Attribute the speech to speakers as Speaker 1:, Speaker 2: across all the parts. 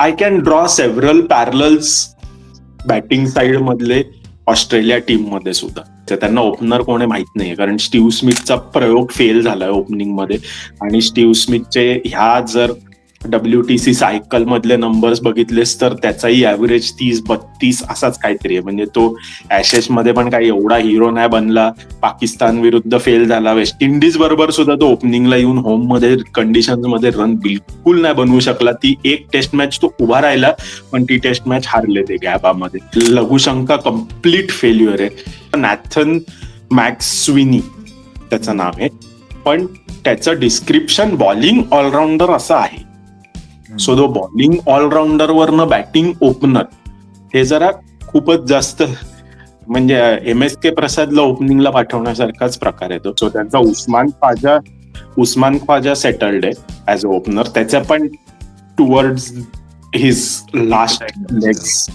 Speaker 1: I can draw several parallels batting side मधले Australia टीममध्ये सुद्धा. तर त्यांना ओपनर कोणी माहीत नाही कारण स्टीव्ह स्मिथचा प्रयोग फेल झालाय ओपनिंगमध्ये. आणि स्टीव्ह स्मिथचे ह्या जर डब्ल्यू टी सी सायकल मधले नंबर्स बघितलेस तर त्याचाही ऍव्हरेज तीस बत्तीस असाच काहीतरी आहे. म्हणजे तो ऍशेस मध्ये पण काही एवढा हिरो नाही बनला. पाकिस्तान विरुद्ध फेल झाला. वेस्ट इंडिज बरोबर सुद्धा तो ओपनिंगला येऊन होममध्ये कंडिशनमध्ये रन बिलकुल नाही बनवू शकला. ती एक टेस्ट मॅच तो उभा राहिला पण ती टेस्ट मॅच हारले ते गॅबामध्ये. लघुशंका कंप्लीट फेल्युअर आहे. नॅथन मॅक्स स्विनी त्याचं नाव आहे. पण त्याचं डिस्क्रिप्शन बॉलिंग ऑलराऊंडर असं आहे. सो दो बॉलिंग ऑलराऊंडर वरनं बॅटिंग ओपनर हे जरा खूपच जास्त म्हणजे एम एस के प्रसादला ओपनिंगला पाठवण्यासारखाच प्रकार येतो सो त्यांचा उस्मान ख्वाजा उस्मान ख्वाजा सेटल्ड आहे ऍज अ ओपनर त्याचा पण टुवर्ड्स हिज लास्ट लेग्स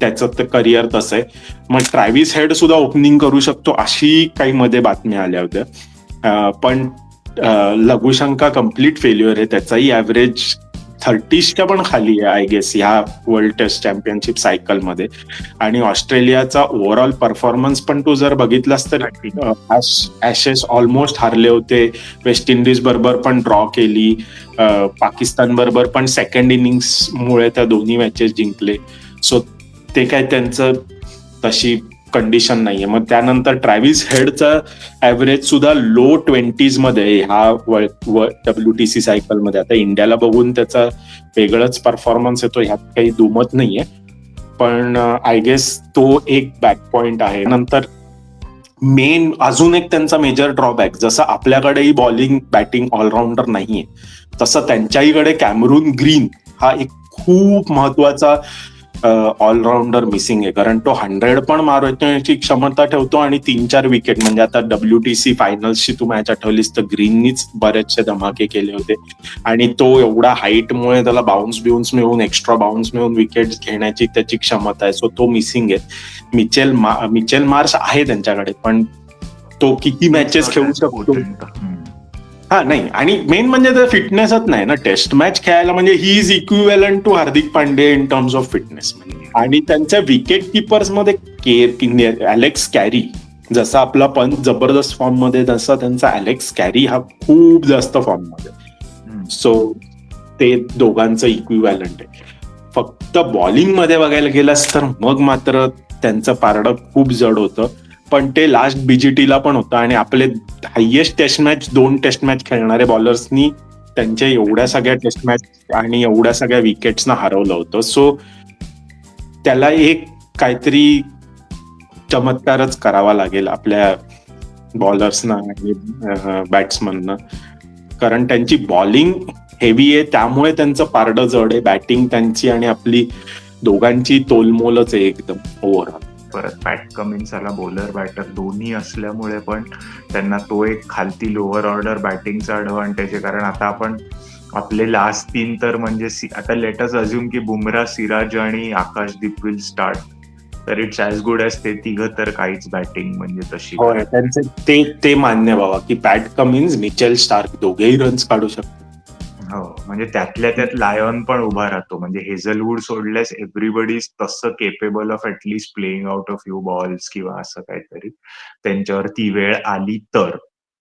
Speaker 1: त्याचं तर करिअर तसं आहे. मग ट्रॅव्हिस हेड सुद्धा ओपनिंग करू शकतो अशी काही मध्ये बातम्या आल्या होत्या. पण लघुशंका कंप्लीट फेल्युअर आहे. त्याचाही ऍव्हरेज थर्टीच्या पण खाली आहे आय गेस ह्या वर्ल्ड टेस्ट चॅम्पियनशिप सायकलमध्ये आणि ऑस्ट्रेलियाचा ओव्हरऑल परफॉर्मन्स पण तू जर बघितलास तर ऍशेस ऑलमोस्ट हारले होते. वेस्ट इंडिज बरोबर पण ड्रॉ केली. पाकिस्तान बरोबर पण सेकंड इनिंग्समुळे त्या दोन्ही मॅचेस जिंकले. सो ते काय त्यांचं तशी कंडिशन नाहीये. मग त्यानंतर ट्रॅव्हिस हेडचा ऍव्हरेज सुद्धा लो ट्वेंटीजमध्ये ह्या डब्ल्यू टी सी सायकलमध्ये. आता इंडियाला बघून त्याचा वेगळाच परफॉर्मन्स येतो ह्यात काही दुमत नाहीये. पण uh, आय गेस तो एक बॅक पॉइंट आहे. नंतर मेन अजून एक त्यांचा मेजर ड्रॉबॅक जसं आपल्याकडेही बॉलिंग बॅटिंग ऑलराऊंडर नाहीये तसं त्यांच्याहीकडे कॅमरून ग्रीन हा एक खूप महत्त्वाचा ऑलराऊंडर मिसिंग आहे. कारण तो हंड्रेड पण मारण्याची क्षमता ठेवतो आणि तीन चार विकेट म्हणजे आता डब्ल्यू टी सी फायनल्सची तू मॅच आठवलीस तर ग्रीननीच बरेचसे धमाके केले होते. आणि तो एवढा हाईटमुळे त्याला बाउन्स बिउन्स मिळून एक्स्ट्रा बाउन्स मिळून विकेट घेण्याची त्याची क्षमता आहे. सो तो मिसिंग आहे. मिचेल मिचेल मार्स आहे त्यांच्याकडे पण तो किती मॅचेस खेळू शकतो? हा नाही. आणि मेन म्हणजे तर फिटनेसच नाही ना. टेस्ट मॅच खेळायला म्हणजे he is equivalent to Hardik Pandey in terms of fitness आणि त्यांच्या विकेट किपर्समध्ये केअर अलेक्स कॅरी जसा आपला पंच जबरदस्त फॉर्ममध्ये तसा त्यांचा अलेक्स कॅरी हा खूप जास्त फॉर्ममध्ये. सो ते दोघांचं इक्विव्हॅलंट आहे. फक्त बॉलिंगमध्ये बघायला गेलास तर मग मात्र त्यांचं पारडं खूप जड होतं. पण ते लास्ट बीजीटीला पण होतं आणि आपले हायेस्ट टेस्ट मॅच दोन टेस्ट मॅच खेळणारे बॉलर्सनी त्यांच्या एवढ्या सगळ्या टेस्ट मॅच आणि एवढ्या सगळ्या विकेट्सना हरवलं होतं. सो त्याला एक काहीतरी चमत्कारच करावा लागेल आपल्या बॉलर्सना आणि बॅट्समनना कारण त्यांची बॉलिंग हेवी आहे त्यामुळे त्यांचं पारडं जड आहे बॅटिंग त्यांची आणि आपली दोघांची तोलमोलच आहे एकदम ओव्हरऑल
Speaker 2: परत पॅट कमिन्सला बॉलर बॅटर दोन्ही असल्यामुळे पण त्यांना तो एक खालती लोअर ऑर्डर बॅटिंगचा ऍडव्हान्टेज आहे. कारण आता आपण आपले लास्ट तीन तर म्हणजे आता लेटस अज्युम की बुमरा सिराज आणि आकाशदीप विल स्टार्ट तर इट्स ॲज गुड ॲज ते तिघ तर काहीच बॅटिंग म्हणजे तशी
Speaker 1: ते ते मान्य बाबा की पॅट कमिन्स मिचेल स्टार्क दोघेही रन्स काढू शकतात.
Speaker 2: म्हणजे त्यातल्या त्यात लायॉन पण उभा राहतो. म्हणजे हेझलवूड सोडल्यास एव्हरीबडी तसं capable of at least playing out of you balls किंवा असं काहीतरी. त्यांच्यावर ती वेळ आली तर.